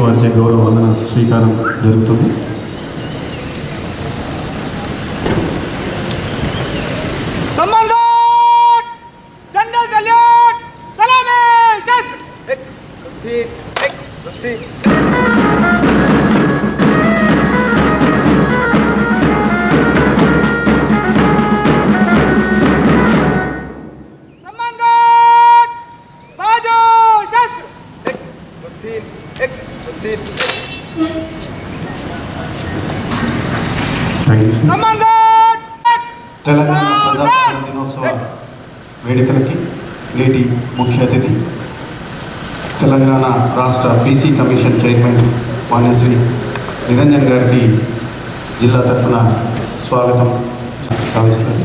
వారిచే గౌరవ వందన స్వీకారం జరుగుతుంది Thank you. తెలంగాణ ప్రజాస్వామ్య దినోత్సవ వేడుకలకి నేటి ముఖ్య అతిథి తెలంగాణ రాష్ట్ర BC commission chairman Manyashri Niranjan గారికి జిల్లా తరఫున స్వాగతం భావిస్తారు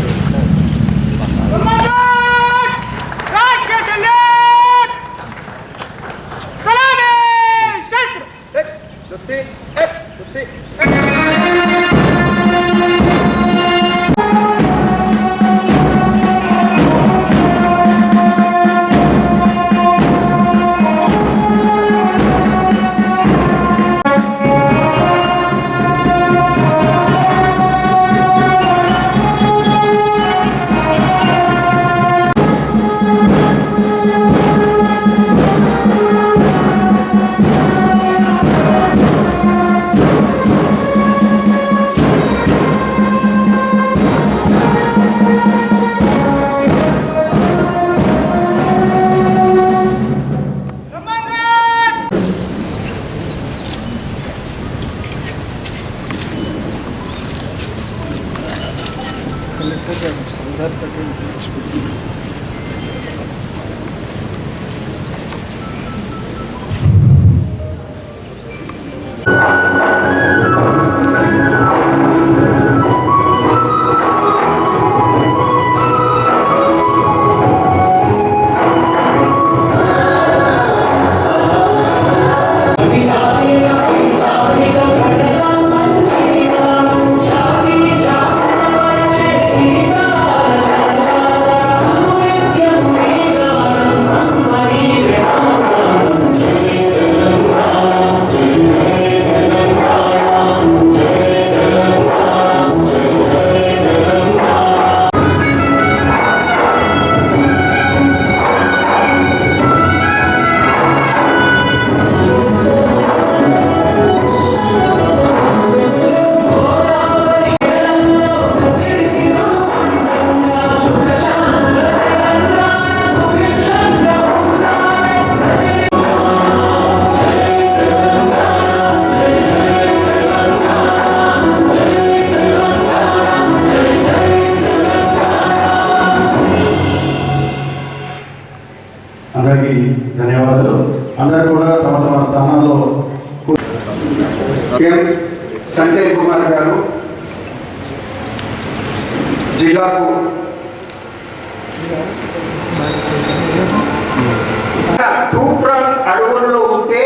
తూఫ్రాన్ అడవుల్లో ఉంటే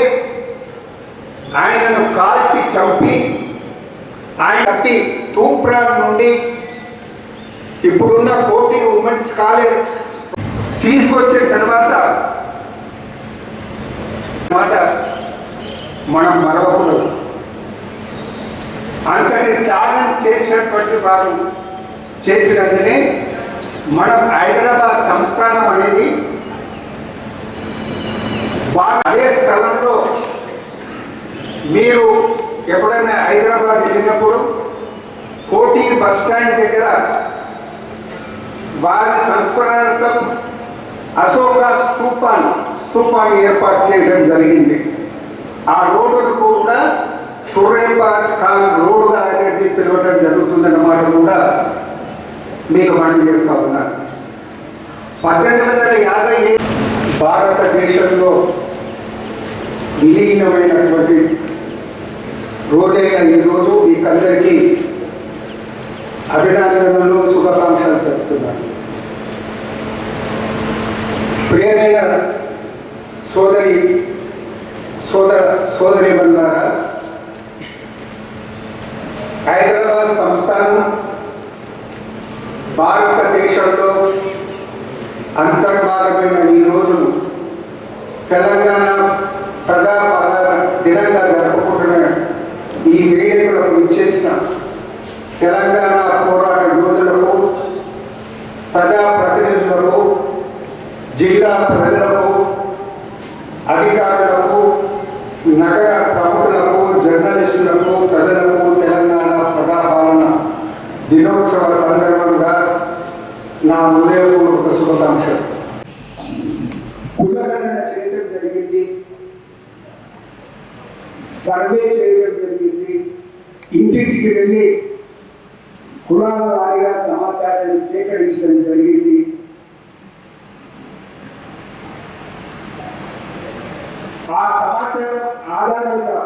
ఆయనను కాల్చి చంపి ఆయన కట్టి తూప్రాన్ నుండి ఇప్పుడున్న కోటి ఉమెన్స్ కాలేజ్ తీసుకొచ్చిన తర్వాత మాట మనం మరవకూడదు. అంతటి త్యాగం చేసినటువంటి వారు చేసినందునే మనం హైదరాబాద్ సంస్థానం అనేది అదే స్థలంలో మీరు ఎప్పుడైనా హైదరాబాద్ వెళ్ళినప్పుడు కోటి బస్ స్టాండ్ దగ్గర వారి సంస్మరణార్థం అశోక స్తూపాన్ని స్తూపాన్ని ఏర్పాటు చేయడం జరిగింది. ఆ రోడ్డును కూడా సూర్యపాజ్ కాల్ రోడ్డుగా అనేది పిలవడం జరుగుతుందన్నమాట కూడా మీకు మనం చేస్తా ఉన్నారు పద్దెనిమిది వందల యాభై భారతదేశంలో విలీనమైనటువంటి రోజైన ఈరోజు రోజు మీకందరికీ అభినందనలు శుభాకాంక్షలు తెలుపుతున్నాను. ప్రియమైన సోదరి సోదర సోదరి బండారా హైదరాబాద్ సంస్థానం భారతదేశంలో అంతర్భాగమైన ఈ రోజు తెలంగాణ ప్రజాపాలన దినంగా జరుపుకుంటున్న ఈ వేడుకలకు ఇచ్చేసిన తెలంగాణ పోరాట యోధులకు ప్రజాప్రతినిధులకు జిల్లా ప్రజలకు అధికారులకు నగర ప్రముఖులకు జర్నలిస్టులకు ప్రజలకు తెలంగాణ ప్రజాపాలన దినోత్సవ సందర్భంగా నా హృదయపూర్వక శుభాకాంక్షలు కులగణన చేయడం జరిగింది సర్వే చేయడం జరిగింది. ఇంటింటికి వెళ్ళి కులాల వారిగా సమాచారాన్ని సేకరించడం జరిగింది. ఆ సమాచారం ఆధారంగా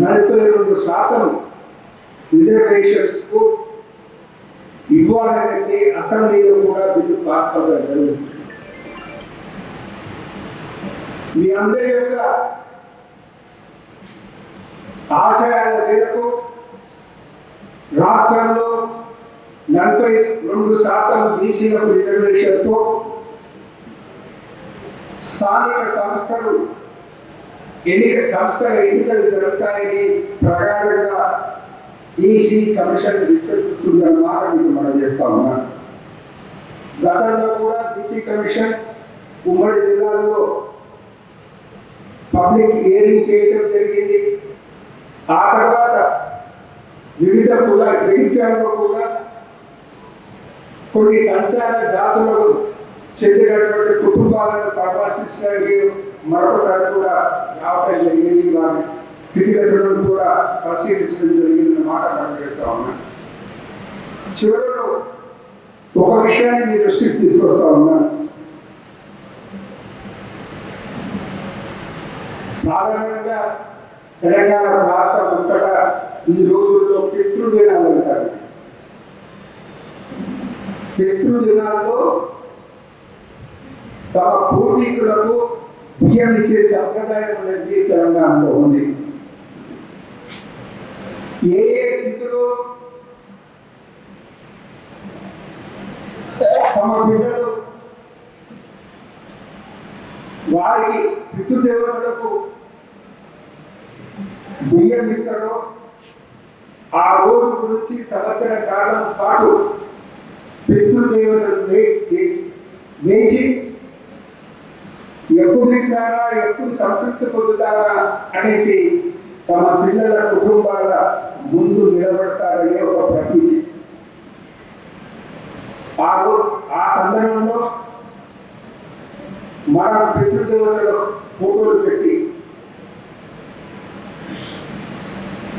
నలభై రెండు శాతం రిజర్వేషన్స్కు ఇవ్వాలనేసి అసెంబ్లీలో కూడా బిల్లు పాస్ అవ్వడం జరుగుతుంది మీ అందరి యొక్క ఆశయాల మేరకు రాష్ట్రంలో నలభై రెండు శాతం బీసీలకు రిజర్వేషన్తో స్థానిక సంస్థలు ఎన్నిక సంస్థల ఎన్నికలు జరుగుతాయని ప్రకారంగా బీసీ కమిషన్ విశ్వసిస్తుందన్న మాట మీకు మనం చేస్తా ఉన్నా. గతంలో కూడా బీసీ కమిషన్ ఉమ్మడి జిల్లాలో పబ్లిక్ హియరింగ్ చేయడం జరిగింది. ఆ తర్వాత వివిధ కుల జగిత్యాలలో కూడా కొన్ని సంచార జాతులకు చెందినటువంటి కుటుంబాలను పరామర్శించడానికి మరొకసారి కూడా రావటం జరిగింది. వారి స్థితిగతులను కూడా పరిశీలించడం జరిగిందన్న మాట మనం చెప్తా ఉన్నాను చివరిలో ఒక విషయాన్ని మీ దృష్టికి తీసుకొస్తా ఉన్నాను. సాధారణంగా తెలంగాణ ప్రాంతం అంతటా ఈ రోజుల్లో పితృదినాలు అంటారు. పితృదినాల్లో తమ పూర్వీకులకు బియ్యం ఇచ్చే సంప్రదాయం అనేది తెలంగాణలో ఉంది. ఏ ఏ తిథిలో తమ పిల్లలు వారికి పితృదేవతలకు బియ్యం ఇస్తాడో? ఆ రోజు గురించి సంవత్సర కాలం పాటు పితృదేవతలు వెయిట్ చేసి వేచి ఎప్పుడు ఇస్తారా? ఎప్పుడు సంతృప్తి పొందుతారా? అనేసి తమ పిల్లల కుటుంబాల ముందు నిలబడతారనే ఒక ప్రతీతి ఆ ఆ సందర్భంలో మన పితృదేవతల ఫోటోలు పెట్టి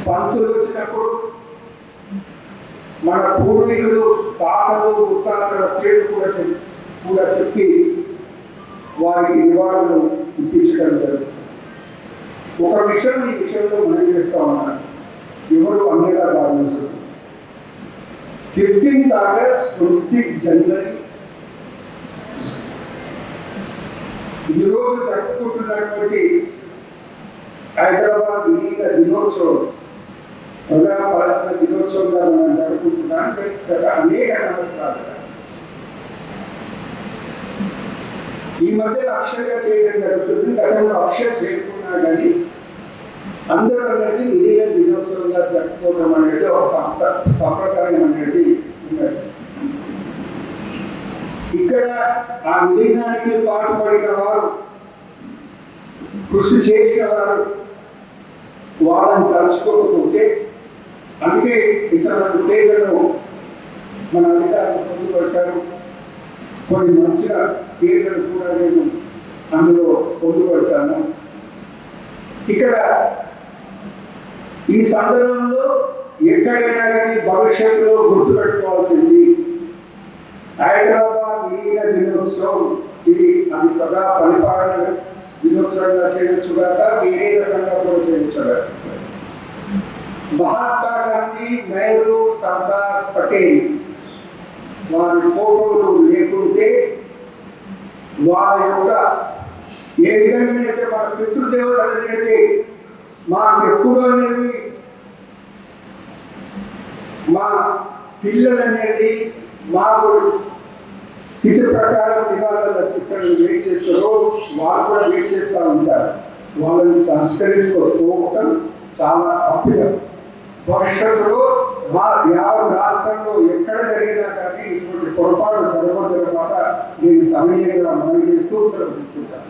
పంతులు వచ్చినప్పుడు మన పూర్వీకులు తాతలు ముత్తాతల పేరు కూడా చెప్- కూడా చెప్పి వారికి నివాళులు ఇప్పించడం జరుగుతుంది. ఒక విషయం ఈ విషయంలో మనం చేస్తా ఉన్నాను ఎవరు అన్యదా భావించరు. ఫిఫ్టీన్త్ ఆగస్ట్ ట్వంటీ సిక్స్ జనవరి ఈరోజు జరుపుకుంటున్నటువంటి హైదరాబాద్ విలీన దినోత్సవం. ప్రజాపాలన దినోత్సవంగా మనం జరుపుకుంటున్నాం. గత అనేక సంవత్సరాలు ఈ మధ్య అక్షరగా చేయడం జరుగుతుంది. గతంలో అక్షర చేయకున్నా కానీ అందరూ అనేది విలీన దినోత్సవంగా జరుపుకోవడం అనేది ఒక సంప్ర సంప్రదాయం అనేది ఉన్నది. ఇక్కడ ఆ విలీనానికి పాటుపడిన వారు కృషి చేసిన వారు వాళ్ళని తలుచుకోకపోతే అందుకే ఇంతమంది పేర్లను మన అధికారులు పొందుపరిచారు కొన్ని మంచిన పేర్లను కూడా నేను అందులో పొందుపరిచాను ఇక్కడ ఈ సందర్భంలో ఎక్కడైనా కానీ భవిష్యత్తులో గుర్తుపెట్టుకోవాల్సింది హైదరాబాద్ విలీన దినోత్సవం. ఇది అది ప్రజా పరిపాలన దినోత్సవంగా చేయొచ్చు కాక వేరే రకంగా కూడా చేయొచ్చు కదా మహాత్మా గాంధీ నెహ్రూ సర్దార్ పటేల్ వారి ఫోటోలు లేకుంటే వారి యొక్క ఏ విధంగా మన పితృదేవతలు అనేది మాకు ఎక్కువగా అనేది మా పిల్లలు అనేది మాకు స్థితి ప్రకారం నివాళులు అర్పిస్తారని వెయిట్ చేస్తారో వాళ్ళు కూడా వెయిట్ చేస్తూ ఉంటారు. వాళ్ళని సంస్కరించుకోకపోవటం చాలా తప్పిదం భవిష్యత్తులో మా యావత్ రాష్ట్రంలో ఎక్కడ జరిగినా కానీ ఇటువంటి పొరపాటు జరగదు జరగవద్దన్నమాట నేను సమయంగా మనం చేస్తూ సెలవు తీసుకుంటాను.